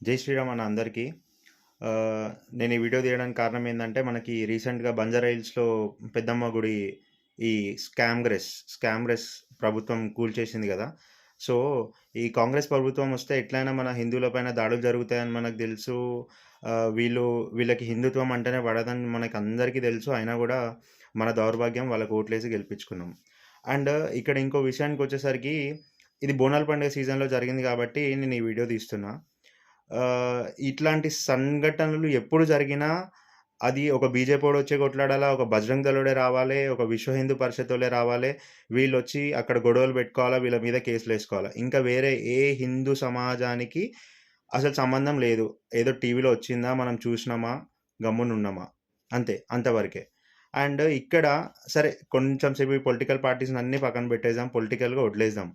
జై శ్రీరామ్ అన్న అందరికీ నేను ఈ వీడియో తీయడానికి కారణం ఏంటంటే మనకి రీసెంట్‌గా బంజారా హిల్స్‌లో పెద్దమ్మ గుడి ఈ స్కామ్‌గ్రెస్, స్కామ్‌గ్రెస్ ప్రభుత్వం కూల్చేసింది కదా సో, ఈ కాంగ్రెస్ ప్రభుత్వం వస్తే ఎట్లైనా మన హిందువులపైన దాడులు జరుగుతాయని మనకు తెలుసు. వీళ్ళు వీళ్ళకి హిందుత్వం అంటేనే పడదని మనకందరికీ తెలుసు. అయినా కూడా మన దౌర్భాగ్యం వాళ్ళకు ఓట్లేసి గెలిపించుకున్నాం. అండ్ ఇక్కడ ఇంకో విషయానికి వచ్చేసరికి ఇది బోనాల పండుగ సీజన్‌లో జరిగింది కాబట్టి నేను ఈ వీడియో తీస్తున్నా. ఇట్లాంటి సంఘటనలు ఎప్పుడు జరిగినా అది ఒక బీజేపోడొచ్చే కొట్లాడాలా, ఒక బజరంగ్ దళుడే రావాలే, ఒక విశ్వ హిందూ పరిషత్తోళ్ళే రావాలే. వీళ్ళొచ్చి అక్కడ గొడవలు పెట్టుకోవాలా, వీళ్ళ మీద కేసులు వేసుకోవాలా ఇంకా వేరే ఏ హిందూ సమాజానికి అసలు సంబంధం లేదు. ఏదో టీవీలో వచ్చిందా, మనం చూసినామా, గమ్మునున్నామా. అంతే. అంతవరకే. అండ్ ఇక్కడ సరే కొంచెం సేపు పొలిటికల్ పార్టీస్ని అన్నీ పక్కన పెట్టేద్దాం. పొలిటికల్‌గా వదిలేద్దాం.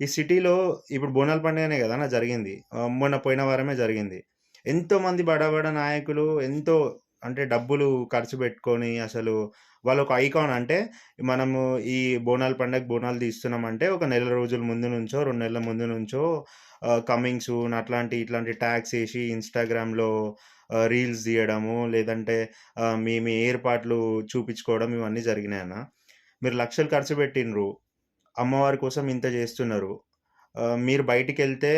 ఈ సిటీలో ఇప్పుడు బోనాల పండుగనే నా జరిగింది. మొన్న పోయిన వారమే జరిగింది. ఎంతోమంది బడబడ నాయకులు ఎంతో అంటే డబ్బులు ఖర్చు పెట్టుకొని అసలు వాళ్ళొక ఐకాన్ అంటే మనము ఈ బోనాల పండగకి బోనాలు తీస్తున్నామంటే ఒక నెల రోజుల ముందు నుంచో, రెండు నెలల ముందు నుంచో ఆహ్, కమింగ్ సూన్ అట్లాంటి ఇట్లాంటి ట్యాగ్స్ వేసి ఇన్‌స్టాగ్రామ్‌లో రీల్స్ తీయడము, లేదంటే మీ మీ ఏర్పాట్లు చూపించుకోవడం ఇవన్నీ జరిగినాయన్న. మీరు లక్షలు ఖర్చు పెట్టిండ్రు. అమ్మవారి కోసం ఇంత చేస్తున్నారు. మీరు బయటికి వెళ్తే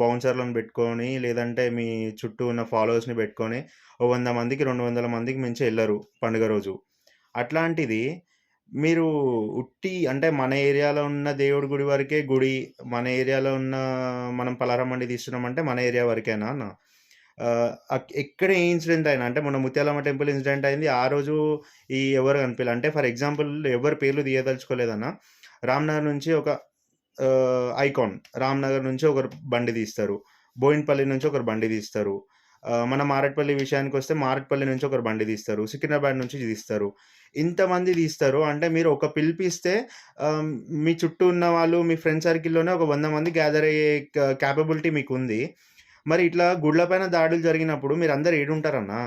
బౌన్సర్‌లను పెట్టుకొని, లేదంటే మీ చుట్టూ ఉన్న ఫాలోవర్స్‌ని పెట్టుకొని ఓ వంద మందికి, 200 మందికి మించి వెళ్ళరు పండుగ రోజు. అట్లాంటిది మీరు ఉట్టి అంటే మన ఏరియాలో ఉన్న దేవుడి గుడి వరకే గుడి, మన ఏరియాలో ఉన్న మనం పలారం మండి తీస్తున్నామంటే మన ఏరియా వరకేనా అన్న? ఎక్కడ ఏ ఇన్సిడెంట్ అయినా అంటే మొన్న ముత్యాలమ్మ టెంపుల్ ఇన్సిడెంట్ అయింది. ఆ రోజు ఈ ఎవరు కనిపియలే. అంటే ఫర్ ఎగ్జాంపుల్ ఎవరు పేర్లు తీయదలుచుకోలేదన్నా రామ్‌నగర్ నుంచి ఒక ఐకాన్. రామ్‌నగర్ నుంచి ఒకరు బండి తీస్తారు. బోయిన్పల్లి నుంచి ఒకరు బండి తీస్తారు. మన మారట్పల్లి విషయానికి వస్తే మారట్పల్లి నుంచి ఒకరు బండి తీస్తారు. సికింద్రాబాద్ నుంచి తీస్తారు. ఇంతమంది తీస్తారు. అంటే మీరు ఒక పిలిపిస్తే మీ చుట్టూ ఉన్న వాళ్ళు మీ ఫ్రెండ్ సర్కిల్‌లోనే ఒక వంద మంది గ్యాదర్ అయ్యే క్యాపబిలిటీ మీకు ఉంది మరి ఇట్లా గుళ్ళపైన దాడులు జరిగినప్పుడు మీరు అందరు ఏడుంటారన్నా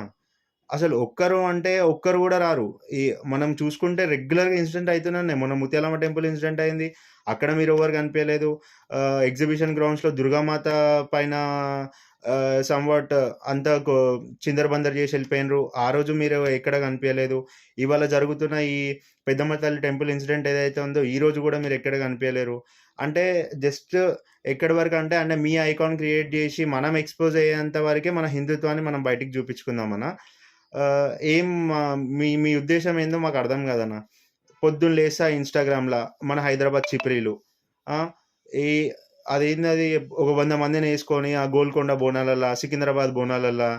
అసలు ఒక్కరు అంటే ఒక్కరు కూడా రారు. ఈ మనం చూసుకుంటే రెగ్యులర్‌గా ఇన్సిడెంట్ అవుతున్నాయి మన మొన్న ముత్యాలమ్మ టెంపుల్ ఇన్సిడెంట్ అయింది. అక్కడ మీరు ఎవరు కనిపించలేదు. ఎగ్జిబిషన్ గ్రౌండ్స్‌లో దుర్గామాత పైన ఆహ్, సమ్‌వాట్ అంతా కొ చేసి వెళ్ళిపోయినరు. ఆ రోజు మీరు ఎక్కడ కనిపించలేదు. ఇవాళ జరుగుతున్న ఈ పెద్దమ్మ తల్లి టెంపుల్ ఇన్సిడెంట్ ఏదైతే ఉందో ఈ రోజు మీరు ఎక్కడ కనిపించలేరు. అంటే జస్ట్ ఎక్కడి వరకు అంటే మీ ఐకాన్ క్రియేట్ చేసి మనం ఎక్స్‌పోజ్ అయ్యేంత వరకే మన హిందుత్వాన్ని మనం బయటికి చూపించుకుందాం అన్న ఏం మీ మీ ఉద్దేశం ఏందో మాకు అర్థం కాదన్న. పొద్దున్న లేసా ఇన్స్టాగ్రామ్లో మన హైదరాబాద్ చిప్రీలు. ఈ అదేంది అది ఒక వంద మందిని వేసుకొని ఆ గోల్కొండ బోనాలల్లా సికింద్రాబాద్ బోనాలల్లా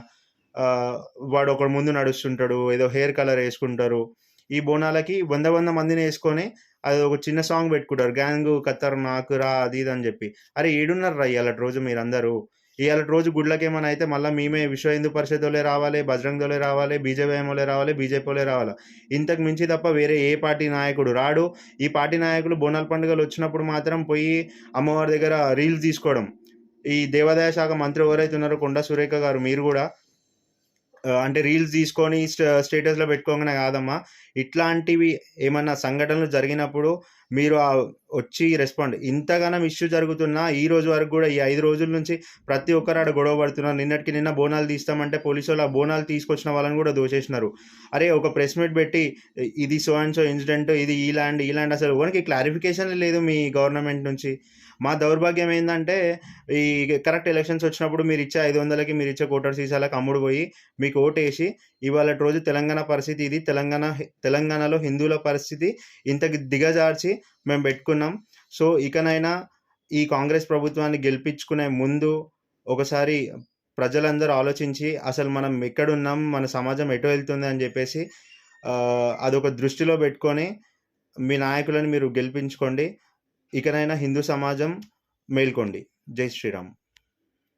వాడు ఒకడు ముందు నడుస్తుంటాడు. ఏదో హెయిర్ కలర్ వేసుకుంటారు ఈ బోనాలకి వంద వంద మందిని వేసుకొని అది ఒక చిన్న సాంగ్ పెట్టుకుంటారు. గ్యాంగ్ కత్తర్ నాకు రా అది ఇది అని చెప్పి అరే ఏడున్నారురా ఇయాలటి రోజు మీరందరూ? ఇవాళ రోజు గుడ్లకేమైనా అయితే మళ్ళీ మేమే విశ్వ హిందూ పరిషత్తోళ్ళే రావాలే, బజరంగ్ దళే రావాలే, రావాలి బీజేపీ వాళ్ళే రావాలా. ఇంతకు మించి తప్ప వేరే ఏ పార్టీ నాయకుడు రాడు. ఈ పార్టీ నాయకులు బోనాల పండుగలొచ్చినప్పుడు మాత్రం పోయి అమ్మవారి దగ్గర రీల్స్ తీసుకోవడం. ఈ దేవాదాయ శాఖ మంత్రి ఎవరైతే ఉన్నారో కొండా సురేఖ గారు మీరు కూడా అంటే రీల్స్ తీసుకొని స్టేటస్‌లో పెట్టుకోగానే కాదమ్మా. ఇట్లాంటివి ఏమన్నా సంఘటనలు జరిగినప్పుడు మీరు వచ్చి రెస్పాండ్. ఇంతగానం ఇష్యూ జరుగుతున్నా ఈ రోజు వరకు కూడా ఈ ఐదు రోజుల నుంచి ప్రతి ఒక్కరు ఆడ గొడవ పడుతున్నారు. నిన్నటికి నిన్న బోనాలు తీస్తామంటే పోలీసోళ్ళు ఆ బోనాలు తీసుకొచ్చిన వాళ్ళని కూడా దోచేసినారు అరే ఒక ప్రెస్ మీట్ పెట్టి ఇది సో అండ్ సో ఇన్సిడెంట్ ఇది ఈ ల్యాండ్, ఈ ల్యాండ్ అసలు ఎవరికీ క్లారిఫికేషన్ లేదు మీ గవర్నమెంట్ నుంచి. మా దౌర్భాగ్యం ఏంటంటే ఈ కరెక్ట్ ఎలక్షన్స్ వచ్చినప్పుడు మీరు ఇచ్చే ఐదు వందలకి మీరు ఇచ్చే కోటర్ సీసాలకు అమ్ముడు పోయి మీకు ఓటేసి ఇవాళ రోజు తెలంగాణ పరిస్థితి ఇది. తెలంగాణ తెలంగాణలో హిందువుల పరిస్థితి ఇంతకి దిగజార్చి మేము పెట్టుకున్నాం. సో, ఇకనైనా ఈ కాంగ్రెస్ ప్రభుత్వాన్ని గెలిపించుకునే ముందు ఒకసారి ప్రజలందరూ ఆలోచించి అసలు మనం ఎక్కడున్నాం, మన సమాజం ఎటు వెళ్తుంది అని చెప్పేసి అదొక దృష్టిలో పెట్టుకొని మీ నాయకులను మీరు గెలిపించుకోండి. ఇకనైనా హిందూ సమాజం మేల్కోండి. జై శ్రీరామ్.